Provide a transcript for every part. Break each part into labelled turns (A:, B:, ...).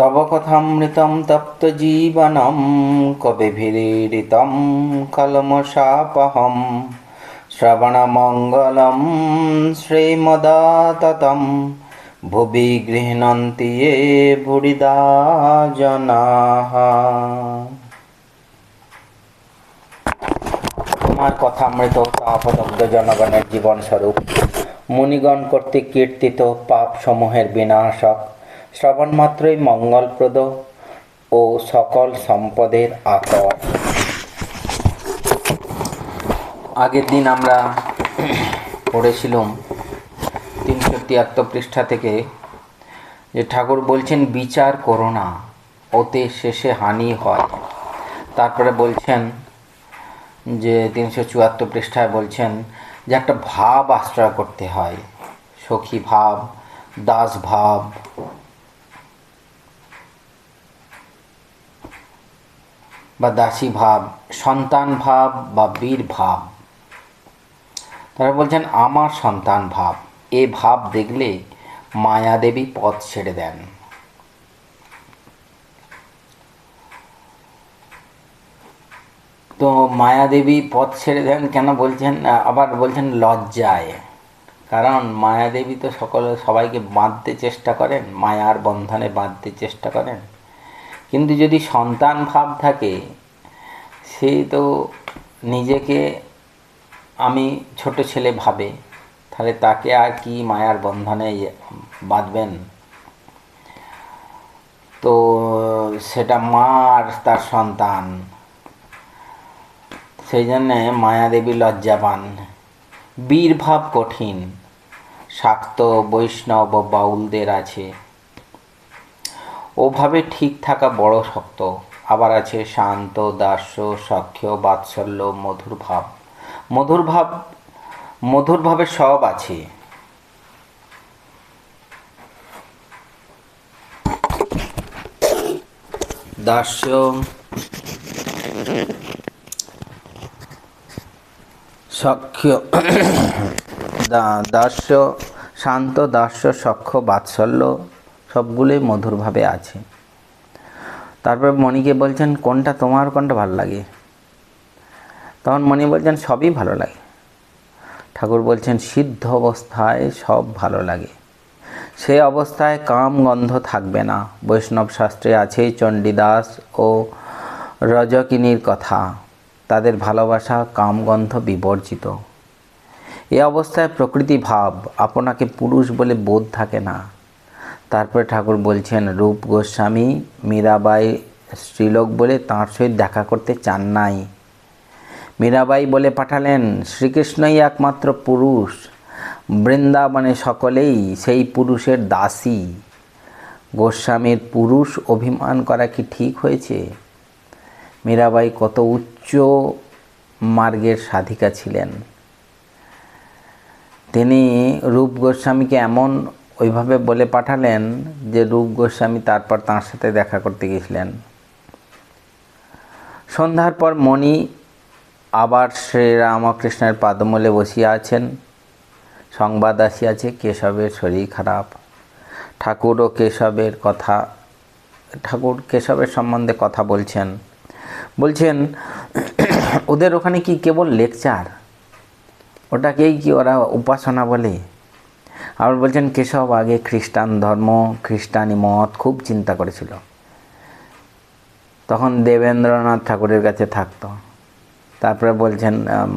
A: তব কথামৃতম তপ্ত জীবনম, কবে ভিড়িতম কলম কবিভিরীড়িতম শ্রবণ মঙ্গলম শ্রীমদাততম, ভুবি গৃহণন্তি এ ভুরিদা জনাহ। তোমার কথামৃত পাপদগ্ধ জনগণের জীবনস্বরূপ মুনিগণ কর্তৃক কীর্তিত পাপ সমূহের বিনাশক। শ্রবণ মাত্রই মঙ্গলপ্রদ ও সকল সম্পদের আকর। আগের দিন আমরা পড়েছিলাম তিনশো তিয়াত্তর পৃষ্ঠা থেকে যে ঠাকুর বলছেন, বিচার করো না, ওতে শেষে হানি হয়। তারপরে বলছেন যে তিনশো চুয়াত্তর পৃষ্ঠায় বলছেন যে একটা ভাব আশ্রয় করতে হয়, সখী ভাব, দাস ভাব বা দাসী ভাব, সন্তান ভাব বা বীর ভাব। তারা বলছেন, আমার সন্তান ভাব, এ ভাব দেখলে মায়াদেবী পথ ছেড়ে দেন। তো মায়াদেবী পথ ছেড়ে দেন কেন বলছেন? আবার বলছেন, লজ্জায়। কারণ মায়াদেবী তো সকল, সবাইকে বাঁধতে চেষ্টা করেন, মায়ার বন্ধনে বাঁধতে চেষ্টা করেন। কিন্তু যদি সন্তান ভাব থাকে, সে তো নিজেকে আমি ছোট ছেলে ভাবে, তাহলে তাকে আর কি মায়ার বন্ধনে বাঁধবেন? তো সেটা মা আর তার সন্তান। সেই জন্যে মায়াদেবী লজ্জা পান বীরভাব কঠিন, শাক্ত বৈষ্ণব বাউলদের আছে। ওভাবে ঠিক থাকা বড় শক্ত। আবার আছে শান্ত, দাস্য, সখ্য, বাৎসল্য, মধুর ভাব। মধুর ভাব, মধুর ভাবে সব আছে। দাস্য, সখ্য দাস্য, শান্ত, দাস্য, সখ্য, বাৎসল্য সবগুলোই মধুরভাবে আছে। তারপর মণিকে বলছেন, কোনটা তোমার, কোনটা ভালো লাগে? তখন মণি বলছেন, সবই ভালো লাগে। ঠাকুর বলছেন, সিদ্ধ অবস্থায় সব ভালো লাগে। সে অবস্থায় কাম গন্ধ থাকবে না। বৈষ্ণব শাস্ত্রে আছে চণ্ডীদাস ও রজকিনীর কথা। তাদের ভালোবাসা কামগন্ধ বিবর্জিত। এ অবস্থায় প্রকৃতি ভাব। আপনাকে পুরুষ বলে বোধ থাকে না। তারপরে ঠাকুর বলছেন, রূপ গোস্বামী, মীরাবাই স্ত্রীলোক বলে তাঁর সহিত দেখা করতে চান নাই। মীরাবাই বলে পাঠালেন, শ্রীকৃষ্ণই একমাত্র পুরুষ। বৃন্দাবনে সকলেই সেই পুরুষের দাসী। গোস্বামীর পুরুষ অভিমান করা কি ঠিক হয়েছে? মীরাবাই কত উচ্চ মার্গের সাধিকা ছিলেন। তিনি রূপ গোস্বামীকে এমন ওইভাবে বলে পাঠালেন যে রূপ গোস্বামী তারপর তাঁর সাথে দেখা করতে গেছিলেন। সন্ধ্যার পর মণি আবার শ্রী রামকৃষ্ণের পাদমূলে বসিয়া আছেন। সংবাদ আসিয়াছে, কেশবের শরীর খারাপ। ঠাকুর ও কেশবের কথা, ঠাকুর কেশবের সম্বন্ধে কথা বলছেন। বলছেন, ওদের ওখানে কি কেবল লেকচার? ওটাকেই কি ওরা উপাসনা বলে? আবার বলছেন কেশব আগে খ্রিস্টান ধর্ম, খ্রিস্টানি মত খুব চিন্তা করেছিল। তখন দেবেন্দ্রনাথ ঠাকুরের কাছে থাকতো। তারপরে বলছেন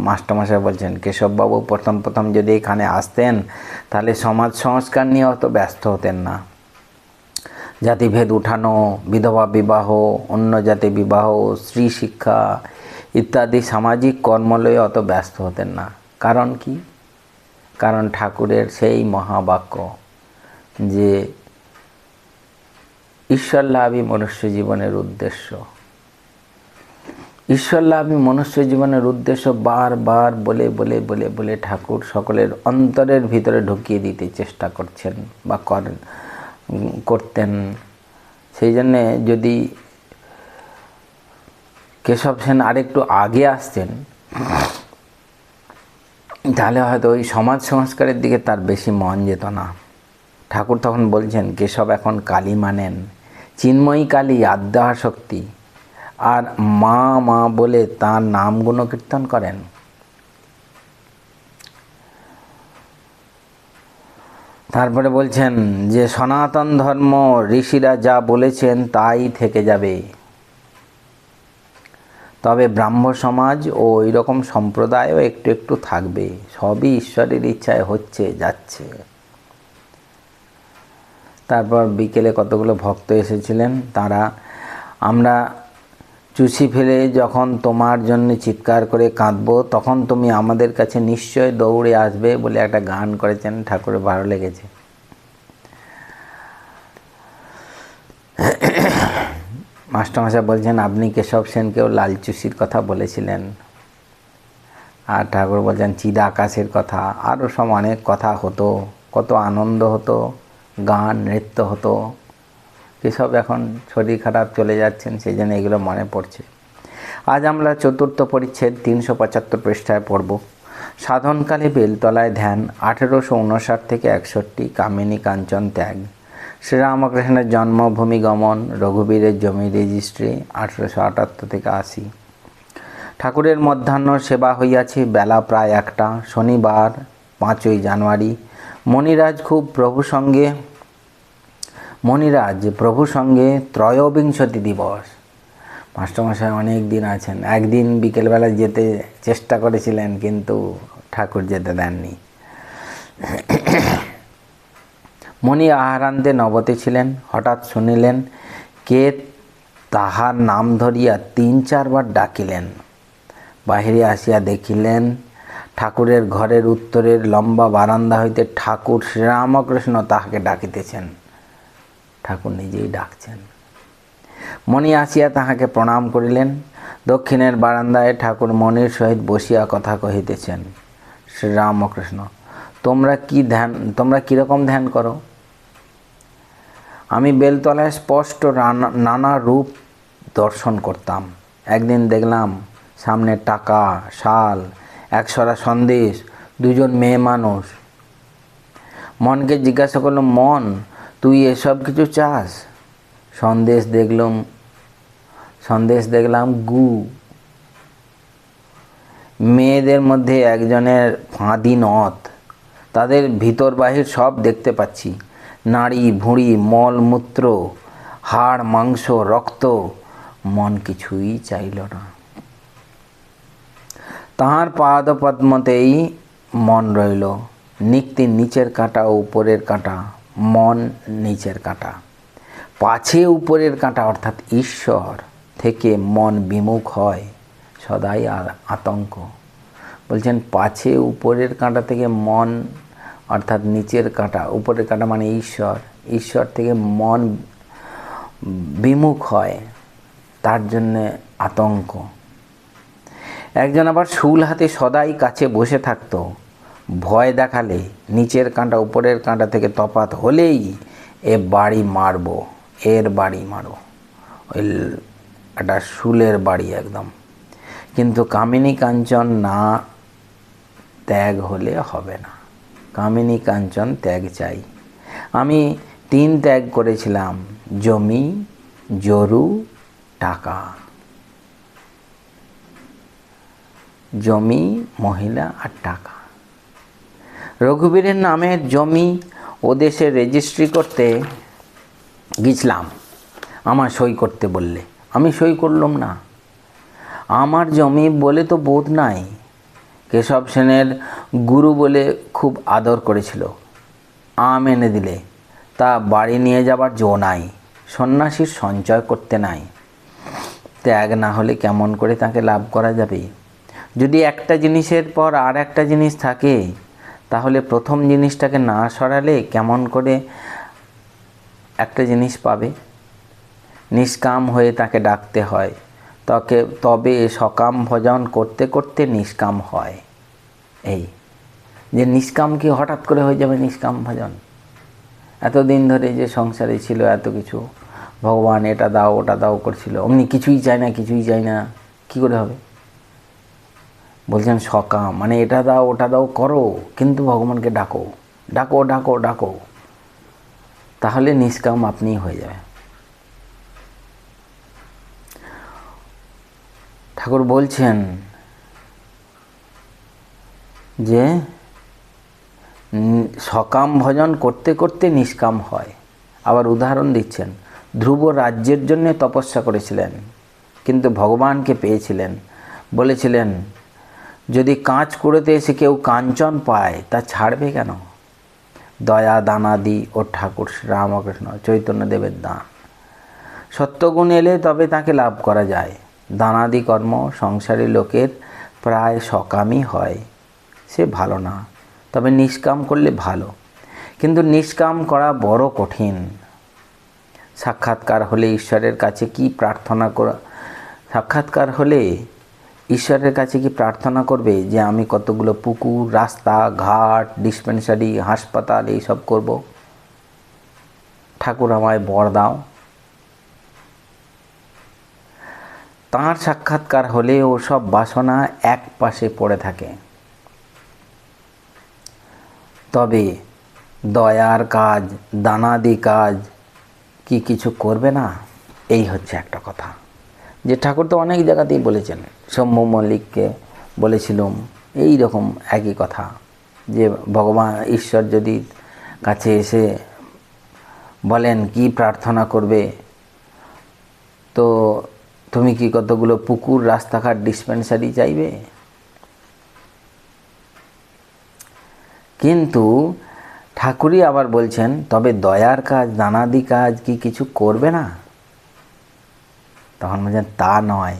A: মাস্টারমশাই বলছেন, কেশববাবু প্রথম প্রথম যদি এখানে আসতেন, তাহলে সমাজ সংস্কার নিয়ে অত ব্যস্ত হতেন না। জাতিভেদ উঠানো, বিধবা বিবাহ, অন্য জাতি বিবাহ, স্ত্রী শিক্ষা ইত্যাদি সামাজিক কর্মলয়ে অত ব্যস্ত হতেন না। কারণ কি? কারণ ঠাকুরের সেই মহাবাক্য যে ঈশ্বর লাভই মনুষ্য জীবনের উদ্দেশ্য। ঈশ্বর লাভই মনুষ্য জীবনের উদ্দেশ্য বারবার বলে বলে বলে বলে ঠাকুর সকলের অন্তরের ভিতরে ঢুকিয়ে দিতে চেষ্টা করছেন বা করেন করতেন। সেই জন্যে যদি কেশব সেন আরেকটু আগে আসতেন তাহলে হয়তো ওই সমাজ সংস্কারের দিকে তার বেশি মন যেত না। ঠাকুর তখন বলছেন, কেশব এখন কালী মানেন, চিন্ময়ী কালী আদ্যা শক্তি আর মা মা বলে তার নাম গুণকীর্তন করেন। তারপরে বলছেন, যে সনাতন ধর্ম ঋষিরা যা বলেছেন তাই থেকে যাবে। তবে ব্রাহ্ম সমাজ ও ওই রকম সম্প্রদায়ও একটু একটু থাকবে। সবই ঈশ্বরের ইচ্ছায় হচ্ছে, যাচ্ছে। তারপর বিকেলে কতগুলো ভক্ত এসেছিলেন? তারা, আমরা চুষি ফেলে যখন তোমার জন্য চিৎকার করে কাঁদবো, তখন তুমি আমাদের কাছে নিশ্চয় দৌড়ে আসবে বলে একটা গান করেছেন, ঠাকুরের ভালো লেগেছে। মাস্টারমশাই বলছেন, আপনি কেশব সেনকেও লাল চুষির কথা বলেছিলেন। আর ঠাকুর বলছেন চিদা আকাশের কথা। আরও সব অনেক কথা হতো, কত আনন্দ হতো, গান, নৃত্য হতো। এসব এখন শরীর খারাপ চলে যাচ্ছেন সেই জন্য এগুলো মনে পড়ছে। আজ আমরা চতুর্থ পরিচ্ছেদ তিনশো পঁচাত্তর পৃষ্ঠায় পড়ব। সাধনকালে বেলতলায় ধ্যান, আঠেরোশো উনষাট থেকে একষট্টি, কামিনী কাঞ্চন ত্যাগ। শ্রীরামকৃষ্ণের জন্মভূমি গমন, রঘুবীরের জমি রেজিস্ট্রি, আঠেরোশো আটাত্তর থেকে আশি। ঠাকুরের মধ্যাহ্ন সেবা হইয়াছে বেলা প্রায় একটা, শনিবার, পাঁচই জানুয়ারি। মণিরাজ খুব প্রভু সঙ্গে মণিরাজ প্রভু সঙ্গে ত্রয়োবিংশতি দিবস। মাস্টারমশাই অনেক দিন আছেন। একদিন বিকেলবেলা যেতে চেষ্টা করেছিলেন, কিন্তু ঠাকুর যেতে দেননি। মণি আহারান্তে নবতে ছিলেন, হঠাৎ শুনিলেন, কে তাহার নাম ধরিয়া তিন চারবার ডাকিলেন? বাহিরে আসিয়া দেখিলেন, ঠাকুরের ঘরের উত্তরের লম্বা বারান্দা হইতে ঠাকুর শ্রীরামকৃষ্ণ তাহাকে ডাকিতেছেন। ঠাকুর নিজেই ডাকছেন। মণি আসিয়া তাহাকে প্রণাম করিলেন। দক্ষিণের বারান্দায় ঠাকুর মনির সহিত বসিয়া কথা কহিতেছেন, শ্রীরামকৃষ্ণ, তোমরা কি ধ্যান, তোমরা কীরকম ধ্যান করো? আমি বেলতলায় স্পষ্ট নানা রূপ দর্শন করতাম। একদিন দেখলাম সামনে টাকা, শাল একশরা সন্দেশ, দুজন মেয়ে মানুষ। মনকে জিজ্ঞাসা করলাম, মন, তুই এসব কিছু চাস? সন্দেশ দেখলাম সন্দেশ দেখলাম গু। মেয়েদের মধ্যে একজনের ফাঁদি নথ। তাদের ভিতর বাহির সব দেখতে পাচ্ছি। নাড়ি ভুঁড়ি মলমূত্র হাড়, মাংস, রক্ত, মন কিছুই চাইল না। তাহার পাদপদ্মতেই মন রইল নিক্তি নিচের কাঁটা, উপরের কাঁটা, মন নিচের কাঁটা। পাছে উপরের কাঁটা, অর্থাৎ ঈশ্বর থেকে মন বিমুখ হয়, সদাই আতঙ্ক। বলছেন, পাছে উপরের কাঁটা থেকে মন অর্থাৎ নিচের কাঁটা, উপরের কাঁটা মানে ঈশ্বর। ঈশ্বর থেকে মন বিমুখ হয়, তার জন্যে আতঙ্ক। একজন আবার শুল হাতে সদাই কাছে বসে থাকতো। ভয় দেখালে নিচের কাঁটা, উপরের কাঁটা থেকে তফাত হলেই এ বাড়ি মারব, এর বাড়ি মারো ওই একটা শুলের বাড়ি একদম। কিন্তু কামিনী কাঞ্চন না ত্যাগ হলে হবে না। কামিনী কাঞ্চন ত্যাগ চাই। আমি তিন ত্যাগ করেছিলাম, জমি, জরু, টাকা। জমি, মহিলা আর টাকা। রঘুবীরের নামের জমি ও দেশে রেজিস্ট্রি করতে গেছিলাম আমার সই করতে বললে। আমি সই করলাম না। আমার জমি বলে তো বোধ নাই। কেশব সেনের গুরু বলে খুব আদর করেছিল। আম এনে দিলে, তা বাড়ি নিয়ে যাবার জো নাই, সন্ন্যাসীর সঞ্চয় করতে নাই। ত্যাগ না হলে কেমন করে তাকে লাভ করা যাবে? যদি একটা জিনিসের পর আর একটা জিনিস থাকে, তাহলে প্রথম জিনিসটাকে না সরালে কেমন করে একটা জিনিস পাবে? নিষ্কাম হয়ে তাকে ডাকতে হয়। তাকে, তবে সকাম ভজন করতে করতে নিষ্কাম হয়। এই যে নিষ্কাম কি হঠাৎ করে হয়ে যাবে নিষ্কাম ভজন? এতদিন ধরে যে সংসারে ছিল এত কিছু, ভগবান এটা দাও, ওটা দাও করছিল, অমনি কিছুই চায় না, কিছুই চাই না, কি করে হবে? বলছেন সকাম মানে এটা দাও, ওটা দাও করো, কিন্তু ভগবানকে ডাকো ডাকো ডাকো ডাকো, তাহলে নিষ্কাম আপনি হয়ে যাবে ঠাকুর বলছেন যে সকাম ভজন করতে করতে নিষ্কাম হয়। আবার উদাহরণ দিচ্ছেন, ধ্রুব রাজ্যের জন্য তপস্যা করেছিলেন, কিন্তু ভগবানকে পেয়েছিলেন। বলেছিলেন, যদি কাঁচ কুড়োতে এসে কেউ কাঞ্চন পায়, তা ছাড়বে কেন? দয়া, দানাদি ও ঠাকুর রামকৃষ্ণ চৈতন্যদেবের দান। সত্যগুণ এলে তবে তাকে লাভ করা যায়। দানাদি কর্ম সংসারী লোকের প্রায় সকামই হয়। সে ভালো না। তবে নিষ্কাম করলে ভালো। কিন্তু নিষ্কাম করা বড় কঠিন। সাক্ষাৎকার হলে ঈশ্বরের কাছে কি প্রার্থনা করা, সাক্ষাৎকার হলে ঈশ্বরের কাছে কি প্রার্থনা করবে যে আমি কতগুলো পুকুর, রাস্তা, ঘাট, ডিসপেন্সারি, হাসপাতাল এইসব করব? ঠাকুর আমায় বর দাও। তাঁর সাক্ষাৎকার হলে ও সব বাসনা এক পাশে পড়ে থাকে। তবে দয়ার কাজ, দানাদি কাজ কি কিছু করবে না? এই হচ্ছে একটা কথা। যে ঠাকুর তো অনেক জায়গাতেই বলেছেন সৌম্য মল্লিককে বলেছিলাম, এই রকম একই কথা, যে ভগবান ঈশ্বর যদি কাছে এসে বলেন কি প্রার্থনা করবে, তো তুমি কি কতগুলো পুকুর, রাস্তাঘাট, ডিসপেন্সারি চাইবে? কিন্তু ঠাকুরই আবার বলছেন, তবে দয়ার কাজ নানাদি কাজ কি কিছু করবে না? তখন বলছেন, তা নয়।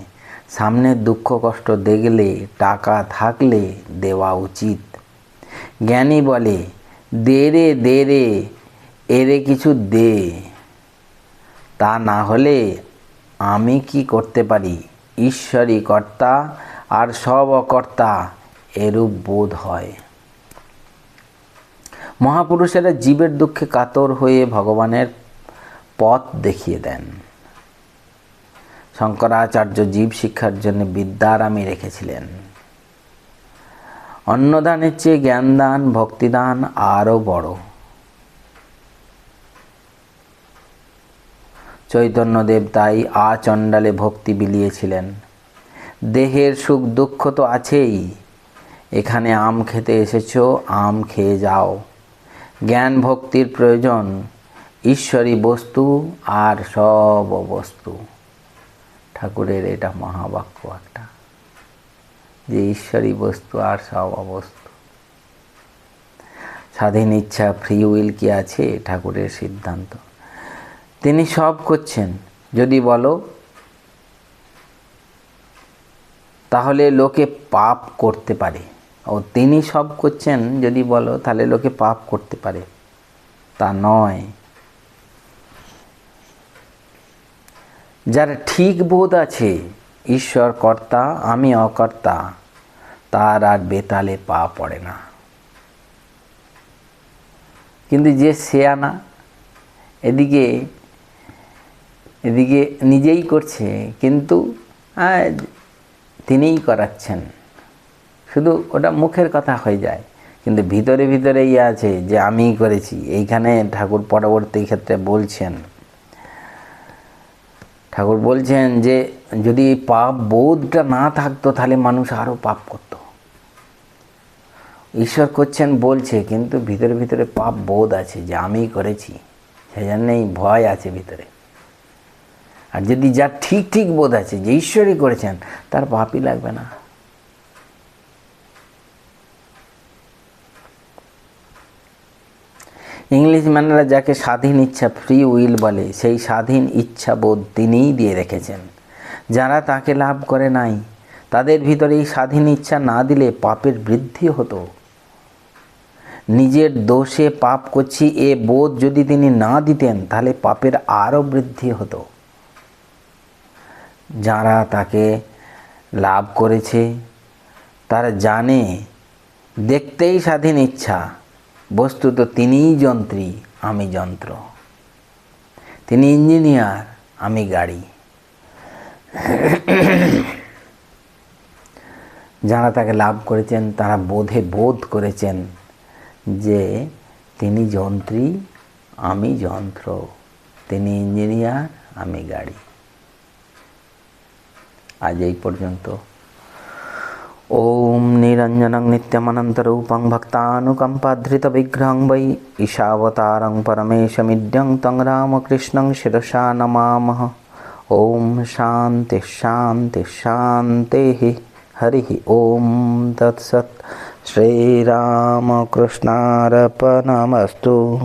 A: সামনে দুঃখ কষ্ট দেখলে, টাকা থাকলে দেওয়া উচিত। জ্ঞানী বলে, দে রে দে রে এরে কিছু দে। তা না হলে আমি কি করতে পারি? ঈশ্বরই কর্তা, আর সব অকর্তা, এরূপ বোধ হয়। মহাপুরুষেরা জীবের দুঃখে কাতর হয়ে ভগবানের পথ দেখিয়ে দেন। শঙ্করাচার্য জীব শিক্ষার জন্য বিদ্যারামী রেখেছিলেন। অন্নদানের চেয়ে জ্ঞানদান, ভক্তিদান আরও বড়। চৈতন্যদেব তাই আচণ্ডালে ভক্তি বিলিয়েছিলেন। দেহের সুখ দুঃখ তো আছেই। এখানে আম খেতে এসেছ, আম খেয়ে যাও। জ্ঞান ভক্তির প্রয়োজন, ঈশ্বরী বস্তু আর সব বস্তু। ঠাকুরের এটা মহাবাক্য একটা, যে ঈশ্বরী বস্তু আর সব অবস্তু স্বাধীন ইচ্ছা ফ্রি উইল কি আছে? ঠাকুরের সিদ্ধান্ত। তিনি সব করছেন। যদি বলো, তাহলে লোকে পাপ করতে পারে। ও তিনি সব করছেন যদি বলো, তাহলে লোকে পাপ করতে পারে। তা নয়। যার ঠিক বোধ আছে, ঈশ্বর কর্তা, আমি অকর্তা, তার আর বেতালে পা পড়ে না। কিন্তু যে শেয়ানা এদিকে এদিকে নিজেই করছে, কিন্তু তিনিই করাচ্ছেন। শুধু ওটা মুখের কথা হয়ে যায়। কিন্তু ভিতরে ভিতরে ইয়ে আছে যে আমিই করেছি। এইখানে ঠাকুর পরবর্তী ক্ষেত্রে বলছেন। ঠাকুর বলছেন যে, যদি পাপ বোধটা না থাকতো তাহলে মানুষ আরও পাপ করতো। ঈশ্বর করছেন, বলছে, কিন্তু ভিতরে ভিতরে পাপ বোধ আছে যে আমিই করেছি। সেই জন্যেই ভয় আছে ভিতরে। আর যদি যার ঠিক ঠিক বোধ আছে যে ঈশ্বরই করেছেন, তার পাপই লাগবে না। ইংলিশ ম্যানেরা যাকে স্বাধীন ইচ্ছা ফ্রি উইল বলে, সেই স্বাধীন ইচ্ছা বোধ তিনিই দিয়ে রেখেছেন। যারা তাকে লাভ করে নাই, তাদের ভিতরে এই স্বাধীন ইচ্ছা না দিলে পাপের বৃদ্ধি হতো। নিজের দোষে পাপ করছি, এ বোধ যদি তিনি না দিতেন, তাহলে পাপের আরও বৃদ্ধি হতো। যারা তাকে লাভ করেছে, তারা জানে, দেখতেই স্বাধীন ইচ্ছা বস্তুত তিনিই যন্ত্রী, আমি যন্ত্র। তিনি ইঞ্জিনিয়ার, আমি গাড়ি। যারা তাকে লাভ করেছেন, তারা বোধে বোধ করেছেন যে তিনি যন্ত্রী, আমি যন্ত্র। তিনি ইঞ্জিনিয়ার, আমি গাড়ি। আজ এই পর্যন্ত। ॐ निरञ्जनं नित्यमनन्तरूपं भक्तानुकम्पाधृतविग्रहं वै ईशावतारं परमेशमिड्यं तं रामकृष्णं शिरसा नमामः। ॐ शान्तिः शान्तिः शान्तिः। हरिः ॐ तत्सत्। श्रीरामकृष्णार्पणमस्तु।